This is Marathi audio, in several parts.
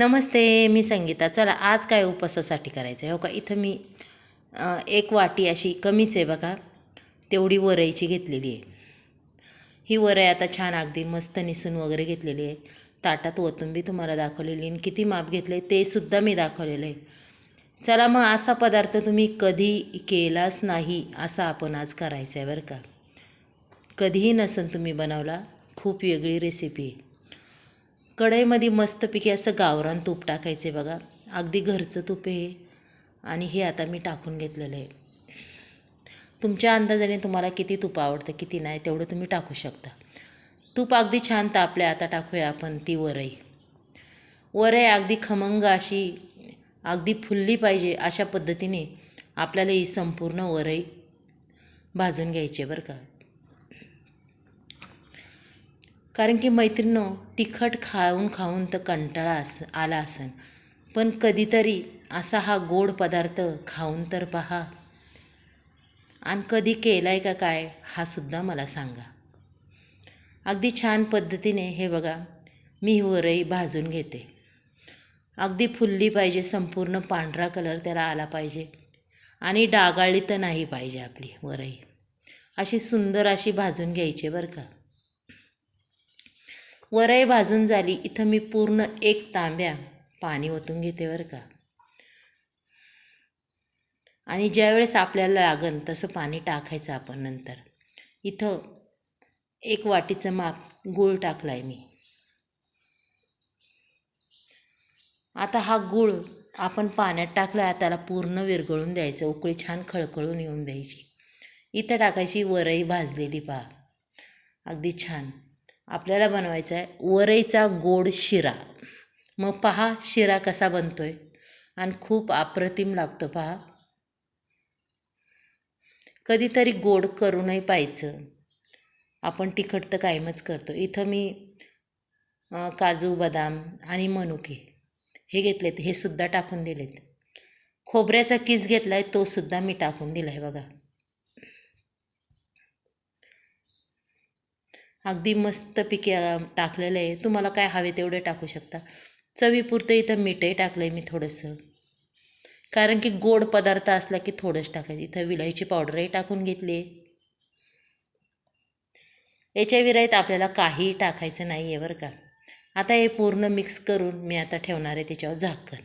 नमस्ते मी संगीता. चला आज काय उपवासासाठी करायचं आहे हो का? इथं मी एक वाटी अशी कमीच आहे बघा. तेवढी वरईची घेतलेली आहे. ही वरई आता छान अगदी मस्त निसून वगैरे घेतलेली आहे. ताटात ओतून तुम्हाला दाखवलेली आहे आणि किती माप घेतले ते सुद्धा मी दाखवलेलं आहे. चला मग असा पदार्थ तुम्ही कधी केलाच नाही असा आपण आज करायचा आहे बरं का. कधीही नसन तुम्ही बनवला खूप वेगळी रेसिपी आहे. कढईमध्ये मस्तपैकी असं गावरान तूप टाकायचं आहे बघा. अगदी घरचं तूप आहे हे. आणि हे आता मी टाकून घेतलेलं आहे. तुमच्या अंदाजाने तुम्हाला किती तूप आवडतं किती नाही तेवढं तुम्ही टाकू शकता. तूप अगदी छान तापले आता टाकूया आपण ती वरई. वरई अगदी खमंग अशी अगदी फुलली पाहिजे अशा पद्धतीने आपल्याला ही संपूर्ण वरई भाजून घ्यायची बरं का. कारण की मैत्रिणो तिखट खाऊन खाऊन तर कंटाळा अस आला असन. पण कधीतरी असा हा गोड पदार्थ खाऊन तर पहा. आणि कधी केलाय का काय हा सुद्धा मला सांगा. अगदी छान पद्धतीने हे बघा मी वरई भाजून घेते. अगदी फुलली पाहिजे संपूर्ण पांढरा कलर त्याला आला पाहिजे. आणि डागाळली तर नाही पाहिजे आपली वरई अशी सुंदर अशी भाजून घ्यायची बरं का. वरई भाजून झाली. इथं मी पूर्ण एक तांब्या पाणी ओतून घेते बरं का. आणि ज्यावेळेस आपल्याला लागन तसं पाणी टाकायचं आपण नंतर. इथं एक वाटीचं माप गूळ टाकला आहे मी. आता हा गूळ आपण पाण्यात टाकला त्याला पूर्ण विरघळून द्यायचं. उकळी छान खळखळून येऊन द्यायची. इथं टाकायची वरई भाजलेली पहा अगदी छान. आपल्याला बनवायचा आहे वरईचा गोड शिरा. मग पहा शिरा कसा बनतो आहे आणि खूप अप्रतिम लागतो पहा. कधीतरी गोड करूनही पाहिजे आपण तिखट तर कायमच करतो. इथं मी काजू बदाम आणि मनुके हे घेतलेत. हे सुद्धा टाकून दिलेत. खोबऱ्याचा किस घेतला आहे तो सुद्धा मी टाकून दिला आहे बघा. अगदी मस्त पिके टाकलेलं आहे. तुम्हाला काय हवे तेवढे टाकू शकता. चवीपुरतं इथं मीठही टाकलं आहे मी थोडंसं. कारण की गोड पदार्थ असला की थोडंच टाकायचं. इथं विलायची पावडरही टाकून घेतली आहे. याच्या विरहित आपल्याला काहीही टाकायचं नाही आहे बरं का. आता हे पूर्ण मिक्स करून मी आता ठेवणार आहे त्याच्यावर झाकण.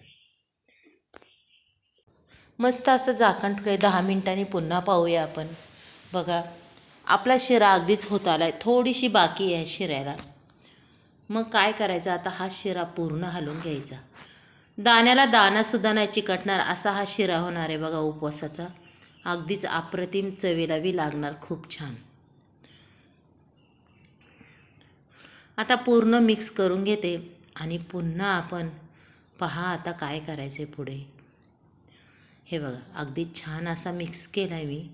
मस्त असं झाकण ठेवलं दहा मिनटांनी पुन्हा पाहूया आपण. बघा. आपला शिरा अगदीच होत आला आहे थोडीशी बाकी आहे शिऱ्याला. मग काय करायचं? आता हा शिरा पूर्ण हलवून घ्यायचा. दाण्याला दाणासुद्धा नाही चिकटणार असा हा शिरा होणार आहे बघा उपवासाचा. अगदीच अप्रतिम चवीला बी लागणार खूप छान. आता पूर्ण मिक्स करून घेते आणि पुन्हा आपण पहा आता काय करायचं आहे पुढे. हे बघा अगदी छान असा मिक्स केला आहे मी.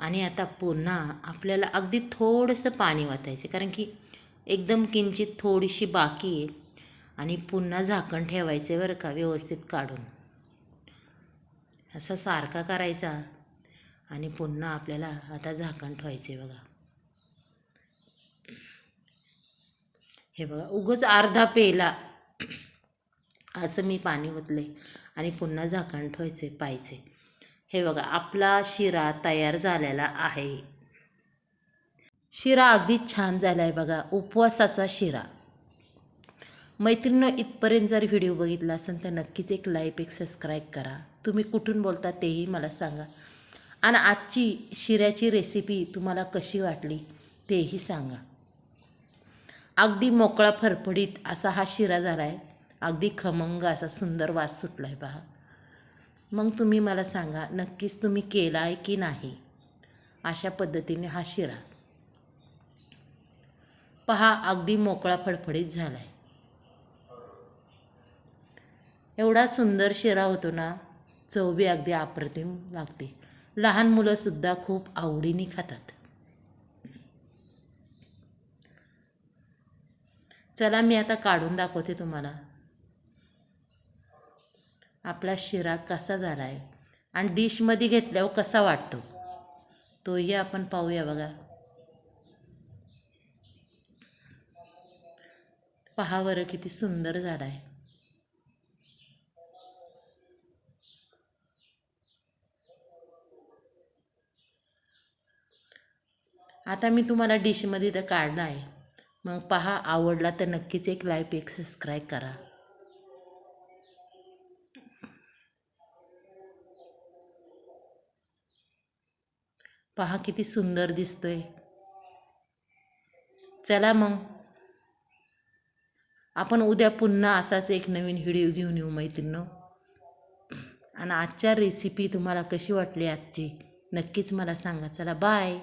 आणि आता पुन्हा आपल्याला अगदी थोडंसं पाणी वाचायचं कारण की एकदम किंचित थोडीशी बाकी आहे. आणि पुन्हा झाकण ठेवायचं बरं का व्यवस्थित काढून. असा सारखा करायचा. आणि पुन्हा आपल्याला आता झाकण ठेवायचे बघा. हे बघा उगच अर्धा पेला. असं मी पाणी ओतले आणि पुन्हा झाकण ठेवायचे पाहिजे हे बघा आपला शिरा तयार झालेला आहे. शिरा अगदी छान झाला आहे बघा उपवासाचा शिरा. मैत्रिणीनं इथपर्यंत जर व्हिडिओ बघितला असेल तर नक्कीच एक लाईक एक सबस्क्राईब करा. तुम्ही कुठून बोलता तेही मला सांगा. आणि आजची शिऱ्याची रेसिपी तुम्हाला कशी वाटली तेही सांगा. अगदी मोकळा फरफडीत असा हा शिरा झाला आहे अगदी खमंग असा सुंदर वास सुटला आहे पहा मग तुम्ही मला सांगा नक्कीच तुम्ही केला आहे की नाही? अशा पद्धतीने हा शिरा. पहा अगदी मोकळा फडफडीत झाला आहे एवढा सुंदर शिरा होतो ना चवबी अगदी अप्रतिम लागते. लहान मुलंसुद्धा खूप आवडीने खातात. चला मी आता काढून दाखवते तुम्हाला. आपला शिरा कसा झाला आहे आणि डिशमध्ये घेतल्यावर कसा वाटतो? तोही आपण पाहूया बघा. पहा बरं किती सुंदर झाला आहे आता मी तुम्हाला डिशमध्ये तर काढला आहे. मग पहा आवडला तर नक्कीच एक लाईक एक सबस्क्राईब करा. पहा किती सुंदर दिसतोय. चला मग. आपण उद्या पुन्हा असाच एक नवीन व्हिडिओ घेऊन येऊ मैत्रिणी आणि आजच्या रेसिपी तुम्हाला कशी वाटली आजची? नक्कीच मला सांगा. चला बाय